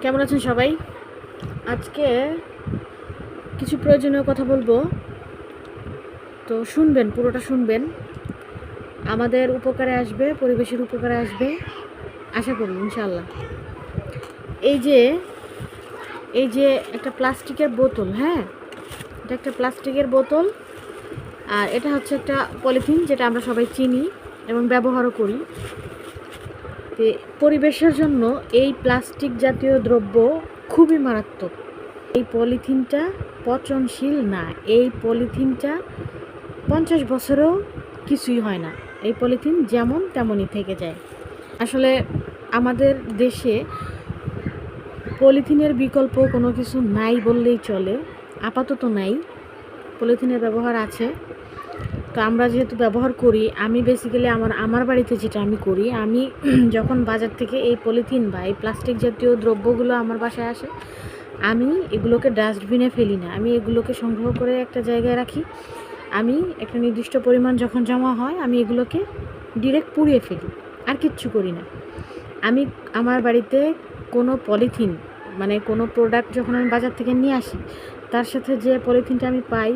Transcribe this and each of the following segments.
কেমন আছেন সবাই? আজকে কিছু প্রয়োজনীয় কথা বলব। তো শুনবেন, পুরোটা শুনবেন। আমাদের উপকারে আসবে, পরিবেশের উপকারে আসবে। আশা করি ইনশাল্লাহ এই যে এই যে একটা প্লাস্টিকের বোতল হ্যাঁ? এটা একটা প্লাস্টিকের বোতল। আর এটা হচ্ছে একটা পলিথিন, যেটা আমরা সবাই চিনি এবং ব্যবহারও করি। পরিবেশের জন্য এই প্লাস্টিক জাতীয় দ্রব্য খুবই মারাত্মক। এই পলিথিনটা পচনশীল না, এই পলিথিনটা পঞ্চাশ বছরেও কিছুই হয় না। এই পলিথিন যেমন তেমনই থেকে যায়। আসলে আমাদের দেশে পলিথিনের বিকল্প কোনো কিছু নাই বললেই চলে, আপাতত নাই। পলিথিনের ব্যবহার আছে। তো আমরা যেহেতু ব্যবহার করি, আমি বেসিক্যালি আমার আমার বাড়িতে যেটা আমি করি, আমি যখন বাজার থেকে এই পলিথিন বা এই প্লাস্টিক জাতীয় দ্রব্যগুলো আমার বাসায় আসে, আমি এগুলোকে ডাস্টবিনে ফেলি না। আমি এগুলোকে সংগ্রহ করে একটা জায়গায় রাখি। আমি একটা নির্দিষ্ট পরিমাণ যখন জমা হয়, আমি এগুলোকে ডিরেক্ট পুড়িয়ে ফেলি। আর কিচ্ছু করি না। আমি আমার বাড়িতে কোনো পলিথিন মানে কোনো প্রোডাক্ট যখন আমি বাজার থেকে নিয়ে আসি, তার সাথে যে পলিথিনটা আমি পাই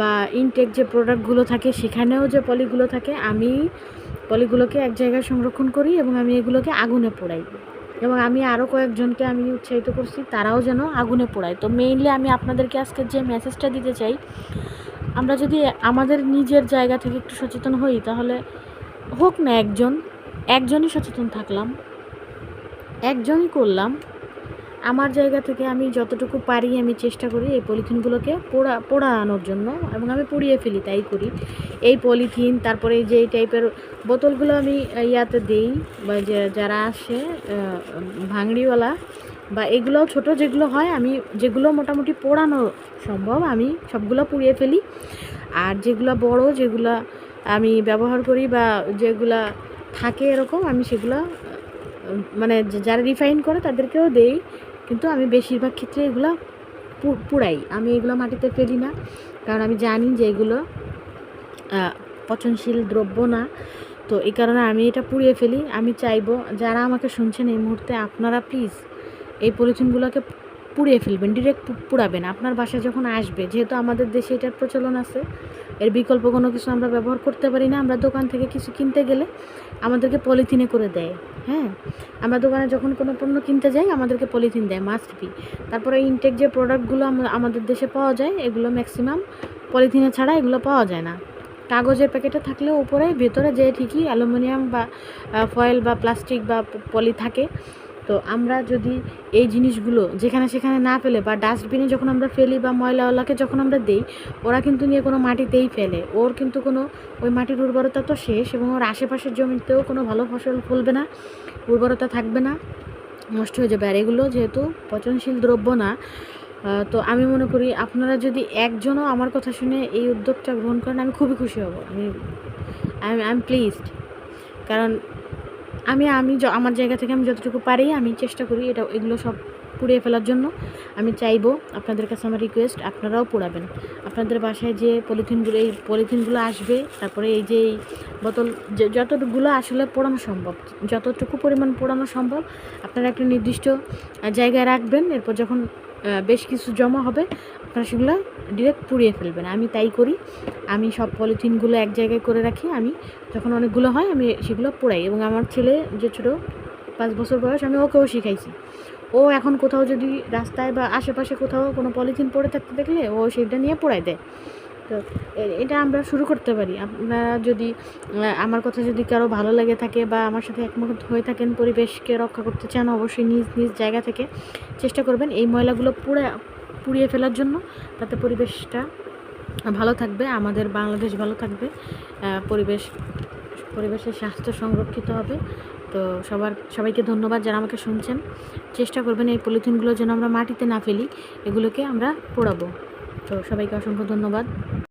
বা ইনটেক যে প্রোডাক্টগুলো থাকে, সেখানেও যে পলিগুলো থাকে, আমি পলিগুলোকে এক জায়গায় সংরক্ষণ করি এবং আমি এগুলোকে আগুনে পোড়াই। এবং আমি আরও কয়েকজনকে আমি উৎসাহিত করছি, তারাও যেন আগুনে পোড়ায়। তো মেইনলি আমি আপনাদেরকে আজকে যে মেসেজটা দিতে চাই, আমরা যদি আমাদের নিজের জায়গা থেকে একটু সচেতন হই, তাহলে হোক না একজন, একজনই সচেতন থাকলাম, একজনই করলাম আমার জায়গা থেকে আমি যতটুকু পারি আমি চেষ্টা করি এই পলিথিনগুলোকে পোড়া, পোড়ানোর জন্য এবং আমি পুড়িয়ে ফেলি, তাই করি। এই পলিথিন, তারপরে যে এই টাইপের বোতলগুলো আমি ইয়াতে দিই বা যারা আসে ভাঙড়িওয়ালা বা এগুলোও ছোট যেগুলো হয় আমি যেগুলো মোটামুটি পোড়ানো সম্ভব আমি সবগুলো পুড়িয়ে ফেলি। আর যেগুলো বড়, যেগুলো আমি ব্যবহার করি বা যেগুলা থাকে এরকম আমি সেগুলো মানে যারা রিফাইন করে তাদেরকেও দেই। কিন্তু আমি বেশিরভাগ ক্ষেত্রে এগুলো পুড়াই। আমি এগুলো মাটিতে ফেলি না। কারণ আমি জানি যে এগুলো পচনশীল দ্রব্য না। তো এই কারণে আমি এটা পুড়িয়ে ফেলি। আমি চাইব যারা আমাকে শুনছেন এই মুহূর্তে, আপনারা প্লিজ এই পলিথিনগুলোকে পুড়িয়ে ফেলবেন ডিরেক্ট পুড়াবেন। আপনার বাসায় যখন আসবে, যেহেতু আমাদের দেশে এটার প্রচলন আছে, এর বিকল্প কোনো কিছু আমরা ব্যবহার করতে পারি না। আমরা দোকান থেকে কিছু কিনতে গেলে আমাদেরকে পলিথিনে করে দেয়। হ্যাঁ আমরা দোকানে যখন কোনো পণ্য কিনতে যাই, আমাদেরকে পলিথিন দেয় মাস্ট বি তারপরে ইনটেক যে প্রোডাক্টগুলো আমাদের দেশে পাওয়া যায়, এগুলো ম্যাক্সিমাম পলিথিনে ছাড়া এগুলো পাওয়া যায় না। কাগজের প্যাকেটে থাকলেও উপরে, ভেতরে যে ঠিকই অ্যালুমিনিয়াম বা ফয়েল বা প্লাস্টিক বা পলি থাকে তো আমরা যদি এই জিনিসগুলো যেখানে সেখানে না ফেলে বা ডাস্টবিনে যখন আমরা ফেলি বা ময়লাওয়ালাকে যখন আমরা দেই, ওরা কিন্তু নিয়ে কোনো মাটিতেই ফেলে। ওর কিন্তু কোনো, ওই মাটির উর্বরতা তো শেষ এবং ওর আশেপাশের জমিতেও কোনো ভালো ফসল ফলবে না, উর্বরতা থাকবে না, নষ্ট হয়ে যাবে। আর এগুলো যেহেতু পচনশীল দ্রব্য না তো আমি মনে করি আপনারা যদি একজনও আমার কথা শুনে এই উদ্যোগটা গ্রহণ করেন, আমি খুবই খুশি হব। আমি আই এম প্লিজড কারণ আমি আমি আমার জায়গা থেকে আমি যতটুকু পারি, আমি চেষ্টা করি এটা, এগুলো সব পুড়িয়ে ফেলার জন্য। আমি চাইব আপনাদের কাছে আমার রিকোয়েস্ট আপনারাও পোড়াবেন। আপনাদের বাসায় যে পলিথিনগুলো, এই পলিথিনগুলো আসবে, তারপরে এই যে এই বোতল, যে- যতটুকুগুলো আসলে পোড়ানো সম্ভব, যতটুকু পরিমাণ পোড়ানো সম্ভব, আপনারা একটা নির্দিষ্ট জায়গায় রাখবেন, এরপর যখন বেশ কিছু জমা হবে আপনারা সেগুলো ডিরেক্ট পুড়িয়ে ফেলবেন আমি তাই করি। আমি সব পলিথিনগুলো এক জায়গায় করে রাখি। আমি যখন অনেকগুলো হয়, আমি সেগুলো পোড়াই এবং আমার ছেলে যে ছোটো, পাঁচ বছর বয়স, আমি ওকেও শিখাইছি। ও এখন কোথাও যদি রাস্তায় বা আশেপাশে কোথাও কোনো পলিথিন পড়ে থাকতে দেখলে, ও সেটা নিয়ে পোড়াই দেয়। তো এটা আমরা শুরু করতে পারি। আপনারা যদি আমার কথা যদি কারও ভালো লাগে থাকে বা আমার সাথে একমত হয়ে থাকেন, পরিবেশকে রক্ষা করতে চান, অবশ্যই নিজ নিজ জায়গা থেকে চেষ্টা করবেন। এই ময়লাগুলো পুড়ে পুড়িয়ে ফেলার জন্য। তাতে পরিবেশটা ভালো থাকবে, আমাদের বাংলাদেশ ভালো থাকবে পরিবেশ, পরিবেশের স্বাস্থ্য সংরক্ষিত হবে। তো সবার, সবাইকে ধন্যবাদ যারা আমাকে শুনছেন। চেষ্টা করবেন এই পলিথিনগুলো যেন আমরা মাটিতে না ফেলি, এগুলোকে আমরা পোড়াবো। তো সবাইকে অসংখ্য ধন্যবাদ।